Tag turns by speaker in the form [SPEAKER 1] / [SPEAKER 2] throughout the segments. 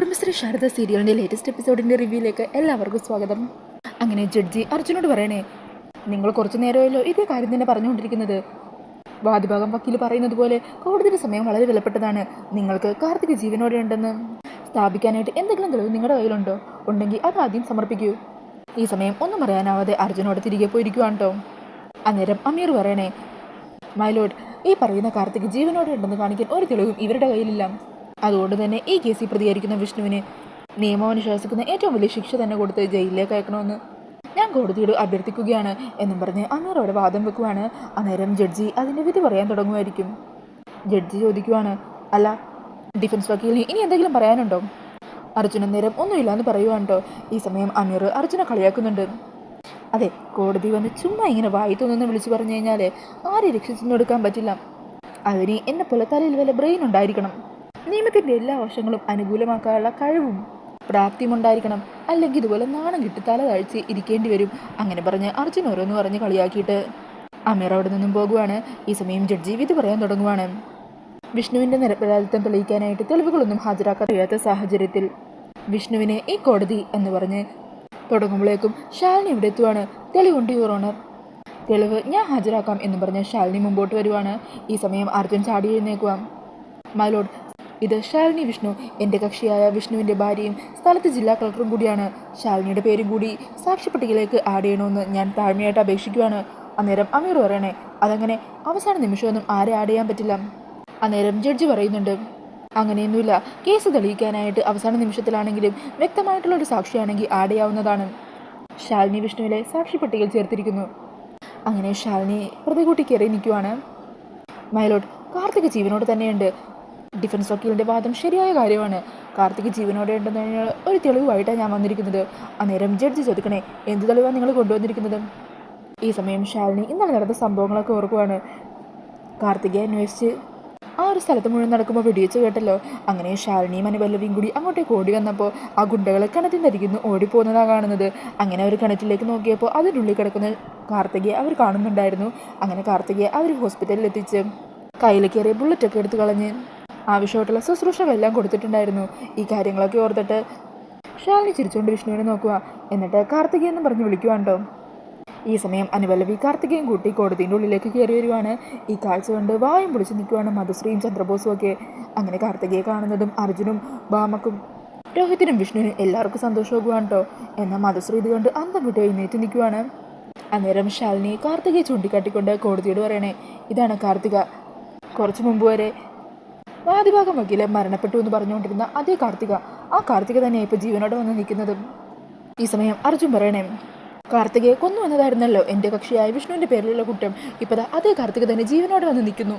[SPEAKER 1] കുടുംബശ്രീ ശാരദ സീരിയലിന്റെ ലേറ്റസ്റ്റ് എപ്പിസോഡിന്റെ റിവ്യൂയിലേക്ക് എല്ലാവർക്കും സ്വാഗതം. അങ്ങനെ ജഡ്ജി അർജുനോട് പറയണേ നിങ്ങൾ കുറച്ചു നേരമല്ലോ ഇതേ കാര്യം തന്നെ പറഞ്ഞുകൊണ്ടിരിക്കുന്നത്. വാദിഭാഗം വക്കീൽ പറയുന്നത് പോലെ കോടതിയുടെ സമയം വളരെ വിലപ്പെട്ടതാണ്. നിങ്ങൾക്ക് കാർത്തിക് ജീവനോടെ ഉണ്ടെന്ന്. സ്ഥാപിക്കാനായിട്ട് എന്തെങ്കിലും തെളിവ് നിങ്ങളുടെ കയ്യിലുണ്ടോ? ഉണ്ടെങ്കിൽ അത് ആദ്യം സമർപ്പിക്കൂ. ഈ സമയം ഒന്നും പറയാനാവാതെ അർജുനോട് തിരികെ പോയിരിക്കുവാണ് കേട്ടോ അന്നേരം അമീർ പറയണേ മൈലോഡ് ഈ പറയുന്ന കാർത്തിക് ജീവനോടെ ഉണ്ടെന്ന് കാണിക്കാൻ ഒരു തെളിവും ഇവരുടെ കയ്യിലില്ല. അതുകൊണ്ട് തന്നെ ഈ കേസിൽ പ്രതികരിക്കുന്ന വിഷ്ണുവിന് നിയമം അനുശാസിക്കുന്ന ഏറ്റവും വലിയ ശിക്ഷ തന്നെ കൊടുത്ത് ജയിലിലേക്ക് അയക്കണമെന്ന് ഞാൻ കോടതിയോട് അഭ്യർത്ഥിക്കുകയാണ് എന്നും പറഞ്ഞ് അവിടെ വാദം വെക്കുവാണ്. അന്നേരം ജഡ്ജി അതിന്റെ വിധി പറയാൻ തുടങ്ങുമായിരിക്കും. ജഡ്ജി ചോദിക്കുവാണ് അല്ല ഡിഫൻസ് വക്കീലിന് ഇനി എന്തെങ്കിലും പറയാനുണ്ടോ? അർജുന നേരം ഒന്നുമില്ലാന്ന് പറയുവാണ് കേട്ടോ ഈ സമയം അമീർ അർജുനെ കളിയാക്കുന്നുണ്ട്. അതെ കോടതി വന്ന് ചുമ്മാ ഇങ്ങനെ വായി തോന്നുന്നു വിളിച്ചു പറഞ്ഞു കഴിഞ്ഞാൽ ആരെ രക്ഷിച്ചെന്ന് കൊടുക്കാൻ പറ്റില്ല. അതിന് എന്നെ പോലെ തലയിൽ വല്ല ബ്രെയിൻ ഉണ്ടായിരിക്കണം. നിയമത്തിന്റെ എല്ലാ വശങ്ങളും അനുകൂലമാക്കാനുള്ള കഴിവും പ്രാപ്തിയുമുണ്ടായിരിക്കണം. അല്ലെങ്കിൽ ഇതുപോലെ നാണം കിട്ടി തല താഴ്ച ഇരിക്കേണ്ടി വരും. അങ്ങനെ പറഞ്ഞ് അർജുൻ ഓരോന്ന് പറഞ്ഞ് കളിയാക്കിയിട്ട് അമീർ അവിടെ നിന്നും പോകുവാണ്. ഈ സമയം ജഡ്ജി വിധി പറയാൻ തുടങ്ങുവാണ്. വിഷ്ണുവിന്റെ നിരപരാധിത്വം തെളിയിക്കാനായിട്ട് തെളിവുകളൊന്നും ഹാജരാക്കാൻ കഴിയാത്ത സാഹചര്യത്തിൽ വിഷ്ണുവിനെ ഈ കോടതി എന്ന് പറഞ്ഞ് തുടങ്ങുമ്പോഴേക്കും ശാലിനി ഇവിടെ എത്തുവാണ്. തെളിവുണ്ട് യുവർ ഓണർ. തെളിവ് ഞാൻ ഹാജരാക്കാം എന്ന് പറഞ്ഞ് ശാലിനി മുമ്പോട്ട് വരുവാണ്. ഈ സമയം അർജുൻ ചാടി എഴുന്നേക്കുവാം മൈലോഡ് ഇത് ശാലിനി വിഷ്ണു എന്റെ കക്ഷിയായ വിഷ്ണുവിന്റെ ഭാര്യയും സ്ഥലത്ത് ജില്ലാ കളക്ടറും കൂടിയാണ്. ശാലിനിയുടെ പേരും കൂടി സാക്ഷ്യപ്പട്ടികയിലേക്ക് ആഡ് ചെയ്യണമെന്ന് ഞാൻ താഴ്മയായിട്ട് അപേക്ഷിക്കുവാണ്. അന്നേരം അമീർ പറയണേ അതങ്ങനെ അവസാന നിമിഷമൊന്നും ആരെ ആഡ് ചെയ്യാൻ പറ്റില്ല. അന്നേരം ജഡ്ജി പറയുന്നുണ്ട് അങ്ങനെയൊന്നുമില്ല. കേസ് തെളിയിക്കാനായിട്ട് അവസാന നിമിഷത്തിലാണെങ്കിലും വ്യക്തമായിട്ടുള്ള ഒരു സാക്ഷിയാണെങ്കിൽ ആഡ് ചെയ്യാവുന്നതാണ്. ശാലിനി വിഷ്ണുവിലെ സാക്ഷി പട്ടികയിൽ ചേർത്തിരിക്കുന്നു. അങ്ങനെ ശാലിനി പ്രതികൂട്ടി കയറി നിൽക്കുവാണ്. മൈലോട്ട് കാർത്തിക് ജീവനോട് തന്നെയുണ്ട്. ഡിഫൻസ് വക്കീലിന്റെ വാദം ശരിയായ കാര്യമാണ്. കാർത്തിക് ജീവനോടെ ഉണ്ടെന്ന് ഒരു തെളിവായിട്ടാണ് ഞാൻ വന്നിരിക്കുന്നത്. അന്നേരം ജഡ്ജി ചോദിക്കണേ എന്ത് തെളിവാണ് നിങ്ങൾ കൊണ്ടുവന്നിരിക്കുന്നത്? ഈ സമയം ശാലിനി ഇന്നലെ നടന്ന സംഭവങ്ങളൊക്കെ ഓർക്കുവാണ്. കാർത്തികയെ അന്വേഷിച്ച് ആ ഒരു സ്ഥലത്ത് മുഴുവൻ നടക്കുമ്പോൾ വെടിവെച്ച് കേട്ടല്ലോ. അങ്ങനെ ശാലിനിയും അനുപല്ലവിയും കൂടി അങ്ങോട്ടേക്ക് ഓടി വന്നപ്പോൾ ആ ഗുണ്ടകളെ കിണറ്റിൽ അരികിന്ന് ഓടിപ്പോകുന്നതാണ് കാണുന്നത്. അങ്ങനെ അവർ കിണറ്റിലേക്ക് നോക്കിയപ്പോൾ അതിനുള്ളിൽ കിടക്കുന്ന കാർത്തികയെ അവർ കാണുന്നുണ്ടായിരുന്നു. അങ്ങനെ കാർത്തികയെ അവർ ഹോസ്പിറ്റലിൽ എത്തിച്ച് കയ്യിൽ കയറിയ ബുള്ളറ്റൊക്കെ എടുത്ത് കളഞ്ഞ് ആവശ്യമായിട്ടുള്ള ശുശ്രൂഷകളെല്ലാം കൊടുത്തിട്ടുണ്ടായിരുന്നു. ഈ കാര്യങ്ങളൊക്കെ ഓർത്തിട്ട് ഷാലിനി ചിരിച്ചുകൊണ്ട് വിഷ്ണുവിനെ നോക്കുക. എന്നിട്ട് കാർത്തികയെന്ന് പറഞ്ഞ് വിളിക്കുവാണ്ടോ? ഈ സമയം അനുപല്ലവി കാർത്തികയും കൂട്ടി കോടതിന്റെ ഉള്ളിലേക്ക് കയറി വരുവാണ്. ഈ കാഴ്ച കൊണ്ട് വായും പൊളിച്ച് നിൽക്കുവാണ് മധുശ്രീയും ചന്ദ്രബോസും ഒക്കെ. അങ്ങനെ കാർത്തികയെ കാണുന്നതും അർജുനും ബാമക്കും രോഹിത്തിനും വിഷ്ണുവിനും എല്ലാവർക്കും സന്തോഷമാകുവാണ് കേട്ടോ എന്നാൽ മധുശ്രീ ഇത് കണ്ട് അന്തം വിട്ട് എഴുന്നേറ്റ് നിൽക്കുവാണ്. അന്നേരം ശാലിനി കാർത്തികയെ ചൂണ്ടിക്കാട്ടിക്കൊണ്ട് കോടതിയോട് പറയണേ ഇതാണ് കാർത്തിക. കുറച്ച് മുമ്പ് വരെ വാദിഭാഗം വക്കീലെ മരണപ്പെട്ടു എന്ന് പറഞ്ഞുകൊണ്ടിരുന്ന അതേ കാർത്തിക. ആ കാർത്തിക തന്നെയാണ് ഇപ്പോൾ ജീവനോടെ വന്ന് നിൽക്കുന്നത്. ഈ സമയം അർജുൻ പറയണേ കാർത്തികയെ കൊന്നു എന്നതായിരുന്നല്ലോ എന്റെ കക്ഷിയായ വിഷ്ണുവിന്റെ പേരിലുള്ള കുറ്റം. ഇപ്പതാ അതേ കാർത്തിക തന്നെ ജീവനോടെ വന്ന് നിൽക്കുന്നു.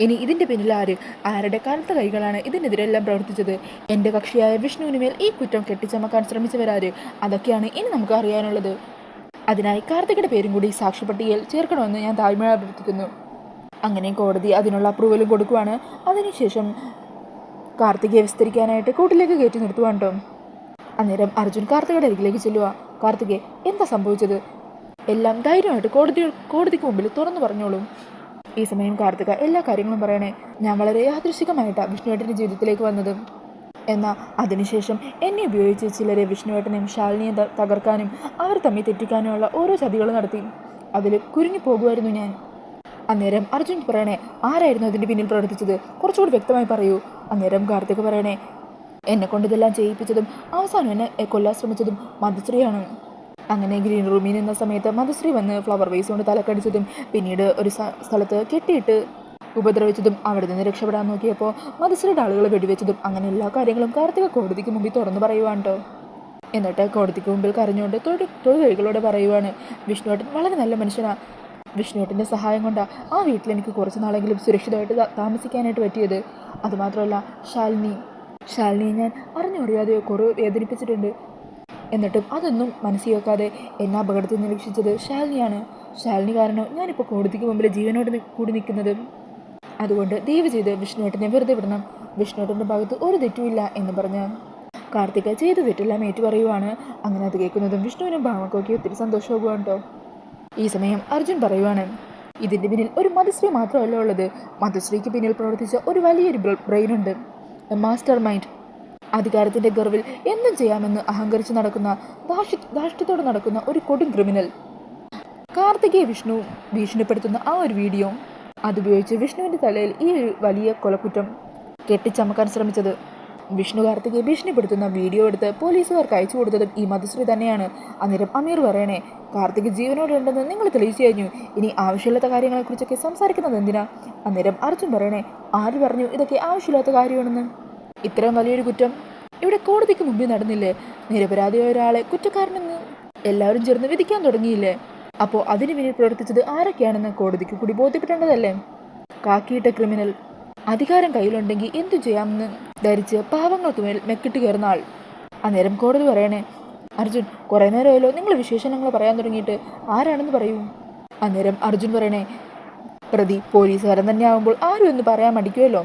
[SPEAKER 1] ഇനി ഇതിന്റെ പിന്നിൽ ആര്? ആരുടെ കറുത്ത കൈകളാണ് ഇതിനെതിരെല്ലാം പ്രവർത്തിച്ചത്? എന്റെ കക്ഷിയായ വിഷ്ണുവിന് മേൽ ഈ കുറ്റം കെട്ടിച്ചമക്കാൻ ശ്രമിച്ചവരാര്? അതൊക്കെയാണ് ഇനി നമുക്ക് അറിയാനുള്ളത്. അതിനായി കാർത്തികയുടെ പേരും കൂടി സാക്ഷ്യപ്പട്ടികയിൽ ചേർക്കണമെന്ന് ഞാൻ താഴ്മ അഭ്യർത്ഥിക്കുന്നു. അങ്ങനെ കോടതി അതിനുള്ള അപ്രൂവലും കൊടുക്കുവാണ്. അതിനുശേഷം കാർത്തികയെ വിസ്തരിക്കാനായിട്ട് കൂട്ടിലേക്ക് കയറ്റി നിർത്തുവാണ് അന്നേരം അർജുൻ കാർത്തികയുടെ അരികിലേക്ക് ചെല്ലുക കാർത്തികെ എന്താ സംഭവിച്ചത്? എല്ലാം ധൈര്യമായിട്ട് കോടതി കോടതിക്ക് മുമ്പിൽ തുറന്നു പറഞ്ഞോളൂ. ഈ സമയം കാർത്തിക എല്ലാ കാര്യങ്ങളും പറയണേ. ഞാൻ വളരെ യാദൃശികമായിട്ടാണ് വിഷ്ണുവേട്ടന്റെ ജീവിതത്തിലേക്ക് വന്നത്. എന്നാൽ അതിനുശേഷം എന്നെ ഉപയോഗിച്ച് ചിലരെ വിഷ്ണുവേട്ടനെയും ശാലിനിയെ തകർക്കാനും അവർ തമ്മിൽ തെറ്റിക്കാനുമുള്ള ഓരോ ചതികൾ നടത്തി. അതിൽ കുരുങ്ങി പോകുമായിരുന്നു ഞാൻ. അന്നേരം അർജുൻ പറയണേ ആരായിരുന്നു അതിന്റെ പിന്നിൽ പ്രവർത്തിച്ചത്? കുറച്ചുകൂടി വ്യക്തമായി പറയൂ. അന്നേരം കാർത്തിക് പറയണേ എന്നെ കൊണ്ട് ഇതെല്ലാം ചെയ്യിപ്പിച്ചതും അവസാനം എന്നെ കൊല്ലാൻ ശ്രമിച്ചതും മധുശ്രീയാണ്. അങ്ങനെ ഗ്രീൻ റൂമിൽ നിന്ന സമയത്ത് മധുശ്രീ വന്ന് ഫ്ലവർ വേസ് കൊണ്ട് തലക്കടിച്ചതും പിന്നീട് ഒരു സ്ഥലത്ത് കെട്ടിയിട്ട് ഉപദ്രവിച്ചതും അവിടെ നിന്ന് രക്ഷപ്പെടാൻ നോക്കിയപ്പോൾ മധുശ്രീയുടെ ആളുകൾ വെടിവെച്ചതും അങ്ങനെ എല്ലാ കാര്യങ്ങളും കാർത്തിക കോടതിക്ക് മുമ്പിൽ തുറന്നു പറയുവാണ് എന്നിട്ട് കോടതിക്ക് മുമ്പിൽ കരഞ്ഞുകൊണ്ട് തൊഴിൽ തൊഴിലുകളോട് പറയുവാണ് വിഷ്ണുവേട്ടൻ വളരെ നല്ല മനുഷ്യനാണ് വിഷ്ണുവേട്ടന്റെ സഹായം കൊണ്ടാണ് ആ വീട്ടിൽ എനിക്ക് കുറച്ച് നാളെങ്കിലും സുരക്ഷിതമായിട്ട് താമസിക്കാനായിട്ട് പറ്റിയത്. അതുമാത്രമല്ല ശാലിനി ശാലിനിയെ ഞാൻ അറിഞ്ഞോ അറിയാതെയോ കുറേ വേദനിപ്പിച്ചിട്ടുണ്ട്. എന്നിട്ടും അതൊന്നും മനസ്സിൽ വെക്കാതെ എന്നെ അപകടത്തിൽ നിരീക്ഷിച്ചത് രക്ഷിച്ചത് ശാലിനിയാണ്. ശാലിനി കാരണം ഞാനിപ്പോൾ കോടതിക്ക് മുമ്പിൽ ജീവനോട് കൂടി നിൽക്കുന്നത്. അതുകൊണ്ട് ദയവ് ചെയ്ത് വിഷ്ണുവേട്ടനെ വെറുതെ വിടണം. വിഷ്ണുവേട്ടന്റെ ഭാഗത്ത് ഒരു തെറ്റുമില്ല എന്ന് പറഞ്ഞ് കാർത്തിക ചെയ്ത തെറ്റെല്ലാം ഏറ്റു പറയുവാണ് അങ്ങനെ അത് കേൾക്കുന്നതും വിഷ്ണുവിനും ഭാമക്കൊക്കെ ഒത്തിരി സന്തോഷമാകുവാണ് കേട്ടോ ഈ സമയം അർജുൻ പറയുവാണ് ഇതിന്റെ പിന്നിൽ ഒരു മധുശ്രീ മാത്രമല്ല ഉള്ളത്. മധുശ്രീക്ക് പിന്നിൽ പ്രവർത്തിച്ച ഒരു വലിയൊരു ബ്രെയിൻ ഉണ്ട്. Mastermind. അധികാരത്തിന്റെ ഗർവിൽ എന്തും ചെയ്യാമെന്ന് അഹങ്കരിച്ച് നടക്കുന്ന ധാർഷ്ട്യ ധാർഷ്ട്യത്തോടെ നടക്കുന്ന ഒരു കൊടും ക്രിമിനൽ. കാർത്തികേയ വിഷ്ണു ഭീഷണിപ്പെടുത്തുന്ന ആ ഒരു വീഡിയോ. അതുപയോഗിച്ച് വിഷ്ണുവിന്റെ തലയിൽ ഈ ഒരു വലിയ കൊലക്കുറ്റം കെട്ടിച്ചമക്കാൻ ശ്രമിച്ചത് വിഷ്ണു കാർത്തികെ ഭീഷണിപ്പെടുത്തുന്ന വീഡിയോ എടുത്ത് പോലീസുകാർക്ക് അയച്ചു കൊടുത്തതും ഈ മധുശ്രീ തന്നെയാണ്. അന്നേരം അമീർ പറയണേ കാർത്തിക് ജീവനോടുണ്ടെന്ന് നിങ്ങൾ തെളിയിച്ചു കഴിഞ്ഞു. ഇനി ആവശ്യമില്ലാത്ത കാര്യങ്ങളെക്കുറിച്ചൊക്കെ സംസാരിക്കുന്നത് എന്തിനാ? അന്നേരം അർജുൻ പറയണേ ആര് പറഞ്ഞു ഇതൊക്കെ ആവശ്യമില്ലാത്ത കാര്യമാണെന്ന്? ഇത്രയും വലിയൊരു കുറ്റം? ഇവിടെ കോടതിക്ക് മുമ്പിൽ നടന്നില്ലേ? നിരപരാധിയായ ഒരാളെ കുറ്റക്കാരനെന്ന്? എല്ലാവരും ചേർന്ന് വിധിക്കാൻ തുടങ്ങിയില്ലേ? അപ്പോൾ അതിനു പിന്നിൽ പ്രവർത്തിച്ചത് ആരൊക്കെയാണെന്ന് കോടതിക്ക് കൂടി ബോധ്യപ്പെടേണ്ടതല്ലേ? കാക്കിയിട്ട ക്രിമിനൽ. അധികാരം കയ്യിലുണ്ടെങ്കിൽ എന്തു ചെയ്യാമെന്ന്? ധരിച്ച് പാവങ്ങൾക്ക് മേൽ മെക്കിട്ട് കയറുന്ന ആൾ. അന്നേരം കോടതി പറയണേ അർജുൻ കുറേ നേരമായല്ലോ. നിങ്ങൾ വിശേഷണങ്ങൾ പറയാൻ തുടങ്ങിയിട്ട് ആരാണെന്ന് പറയൂ. അന്നേരം അർജുൻ പറയണേ പ്രതി പോലീസുകാരൻ തന്നെ ആകുമ്പോൾ ആരും ഒന്ന് പറയാൻ മടിക്കുമല്ലോ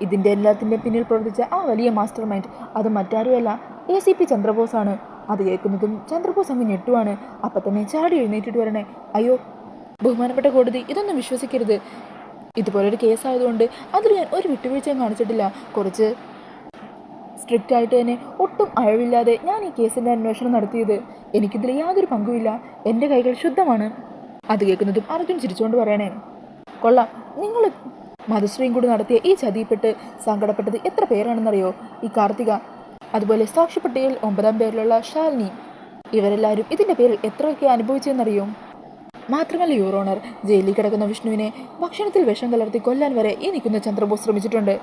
[SPEAKER 1] ഇതിന്റെ എല്ലാത്തിന്റെ പിന്നിൽ പ്രവർത്തിച്ച ആ വലിയ മാസ്റ്റർ മൈൻഡ് അത് മറ്റാരുമല്ല. എ സി പി ചന്ദ്രബോസാണ്. അത് കേൾക്കുന്നതും ചന്ദ്രബോസ് അങ്ങ് ഞെട്ടുവാണ്. അപ്പം തന്നെ ചാടി എഴുന്നേറ്റിട്ട് വരണേ. അയ്യോ ബഹുമാനപ്പെട്ട കോടതി ഇതൊന്നും വിശ്വസിക്കരുത്. ഇതുപോലൊരു കേസായതുകൊണ്ട് അതിൽ ഞാൻ ഒരു വിട്ടുവീഴ്ചയും കാണിച്ചിട്ടില്ല. കുറച്ച് സ്ട്രിക്റ്റ് ആയിട്ട് തന്നെ ഒട്ടും അഴവില്ലാതെ ഞാൻ ഈ കേസിന്റെ അന്വേഷണം നടത്തിയത്. എനിക്കിതിൽ യാതൊരു പങ്കുമില്ല. എന്റെ കൈകൾ ശുദ്ധമാണ്. അത് കേൾക്കുന്നതും അർജുൻ ചിരിച്ചുകൊണ്ട് പറയണേ. കൊള്ളാം. നിങ്ങൾ മധുശ്രീയും കൂടി നടത്തിയ ഈ ചതിയിൽപ്പെട്ട് സങ്കടപ്പെട്ടത് എത്ര പേരാണെന്നറിയോ? ഈ കാർത്തിക അതുപോലെ സാക്ഷ്യപ്പട്ടികയിൽ ഒമ്പതാം പേരിലുള്ള ശാലിനി. ഇവരെല്ലാവരും ഇതിന്റെ പേരിൽ എത്രയൊക്കെ അനുഭവിച്ചെന്നറിയോ? മാത്രമല്ല യൂറോണർ ജയിലിൽ കിടക്കുന്ന വിഷ്ണുവിനെ ഭക്ഷണത്തിൽ വിഷം കലർത്തി കൊല്ലാൻ വരെ ഈ നിൽക്കുന്ന ചന്ദ്രബോസ് ശ്രമിച്ചിട്ടുണ്ട്.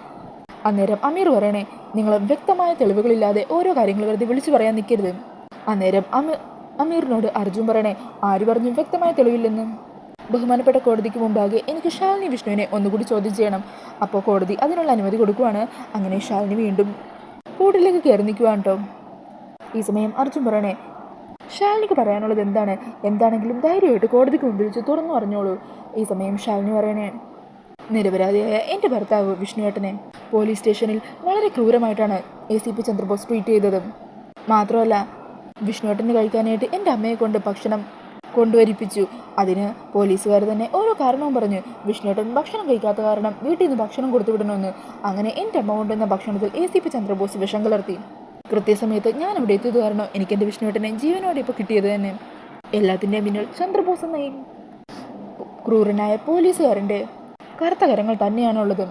[SPEAKER 1] അന്നേരം അമീർ പറയണേ നിങ്ങൾ വ്യക്തമായ തെളിവുകളില്ലാതെ ഓരോ കാര്യങ്ങൾ വെറുതെ വിളിച്ചു പറയാൻ നിൽക്കരുത്. അന്നേരം അമീർ അമീറിനോട് അർജുൻ പറയണേ ആര് പറഞ്ഞു വ്യക്തമായ തെളിവില്ലെന്ന്. ബഹുമാനപ്പെട്ട കോടതിക്ക് മുമ്പാകെ എനിക്ക് ശാലിനി വിഷ്ണുവിനെ ഒന്നുകൂടി ചോദ്യം ചെയ്യണം. അപ്പോൾ കോടതി അതിനുള്ള അനുമതി കൊടുക്കുവാണ്. അങ്ങനെ ശാലിനി വീണ്ടും കൂട്ടിലേക്ക് കയറി നിൽക്കുവാണ് കേട്ടോ ഈ സമയം അർജുൻ പറയണേ ശാലിനിക്ക് പറയാനുള്ളത് എന്താണ്? എന്താണെങ്കിലും ധൈര്യമായിട്ട് കോടതിക്ക് മുമ്പിൽ തുറന്നു പറഞ്ഞോളൂ. ഈ സമയം ശാലിനി പറയണേ നിരപരാധിയായ എന്റെ ഭർത്താവ് വിഷ്ണുവേട്ടനെ പോലീസ് സ്റ്റേഷനിൽ വളരെ ക്രൂരമായിട്ടാണ് A C P Chandrabose tweet ചെയ്തത്. മാത്രമല്ല വിഷ്ണുവേട്ടന് കഴിക്കാനായിട്ട് എന്റെ അമ്മയെ കൊണ്ട് ഭക്ഷണം കൊണ്ടുവരിപ്പിച്ചു. അതിന് പോലീസുകാർ തന്നെ ഓരോ കാരണവും പറഞ്ഞു. വിഷ്ണുവേട്ടൻ ഭക്ഷണം കഴിക്കാത്ത കാരണം വീട്ടിൽ നിന്ന് ഭക്ഷണം കൊടുത്തു വിടണമെന്ന് അങ്ങനെ എന്റെ അമ്മ കൊണ്ടുവന്ന ഭക്ഷണത്തിൽ എ സി പി ചന്ദ്രബോസ് വിഷം കലർത്തി. കൃത്യസമയത്ത് ഞാൻ ഇവിടെ എത്തിയത് കാരണം എനിക്ക് എന്റെ വിഷ്ണുവേട്ടനെ ജീവനോടെ ഇപ്പോൾ കിട്ടിയത് തന്നെ. എല്ലാത്തിന്റെയും പിന്നിൽ ചന്ദ്രബോസ് എന്ന ക്രൂരനായ പോലീസുകാരന്റെ കറുത്ത കരങ്ങൾ തന്നെയാണുള്ളത്.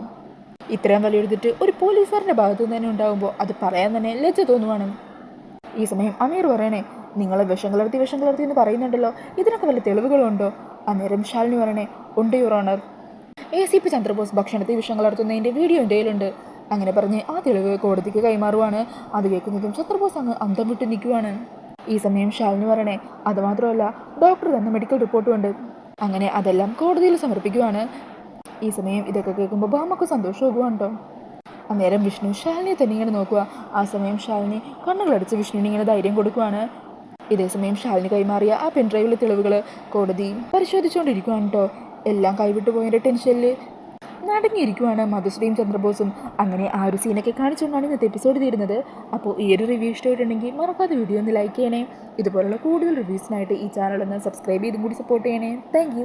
[SPEAKER 1] ഇത്രയും വലിയൊരു ഒരു പോലീസുകാരന്റെ ഭാഗത്തു തന്നെ ഉണ്ടാകുമ്പോൾ അത് പറയാൻ തന്നെ ലജ്ജ തോന്നുവാണ്. ഈ സമയം അമീർ പറയണേ നിങ്ങൾ വിഷം കലർത്തി വിഷം കലർത്തി എന്ന് പറയുന്നുണ്ടല്ലോ. ഇതിനൊക്കെ വല്ല തെളിവുകളുണ്ടോ? അന്നേരം ഷാലിനി പറയണേ ഉണ്ട് your honour. A C P Chandrabose ഭക്ഷണത്തിൽ വിഷം കലർത്തുന്നതിന്റെ വീഡിയോ എന്റെ കയ്യിലുണ്ട്. അങ്ങനെ പറഞ്ഞ് ആ തെളിവ് കോടതിക്ക് കൈമാറുവാണ്. അത് കേൾക്കുന്നതും ചന്ദ്രബോസ് അങ്ങ് അന്തം വിട്ട് നിൽക്കുവാണ്. ഈ സമയം ഷാലിന് പറയണേ അതുമാത്രമല്ല ഡോക്ടർ തന്ന മെഡിക്കൽ റിപ്പോർട്ടുമുണ്ട് അങ്ങനെ അതെല്ലാം കോടതിയിൽ സമർപ്പിക്കുവാണ്. ഈ സമയം ഇതൊക്കെ കേൾക്കുമ്പോൾ ബാമക്ക് സന്തോഷമാകുവാണ് കേട്ടോ അന്നേരം വിഷ്ണു ഷാലിനെ തന്നെ ഇങ്ങനെ നോക്കുക ആ സമയം ശാലിനി കണ്ണുകളടിച്ച് വിഷ്ണുവിന് ഇങ്ങനെ ധൈര്യം കൊടുക്കുവാണ്. ഇതേ സമയം ശാലിനി കൈമാറിയ ആ പെൻഡ്രൈവിലെ തെളിവുകൾ കോടതി പരിശോധിച്ചുകൊണ്ടിരിക്കുവാണ് കേട്ടോ എല്ലാം കൈവിട്ടു പോയതിന്റെ ടെൻഷനിൽ നടങ്ങിയിരിക്കുവാണ് മധുശ്രീയും ചന്ദ്രബോസും. അങ്ങനെ ആ ഒരു സീനൊക്കെ കാണിച്ചുകൊണ്ടാണ് ഇന്നത്തെ എപ്പിസോഡ് തീരുന്നത്. അപ്പോൾ ഈ ഒരു റിവ്യൂ ഇഷ്ടമായിട്ടുണ്ടെങ്കിൽ മറക്കാതെ വീഡിയോ ഒന്ന് ലൈക്ക് ചെയ്യണേ. ഇതുപോലുള്ള കൂടുതൽ റിവ്യൂസിനായിട്ട് ഈ ചാനൽ ഒന്ന് സബ്സ്ക്രൈബ് ചെയ്തും കൂടി സപ്പോർട്ട് ചെയ്യണേ. താങ്ക്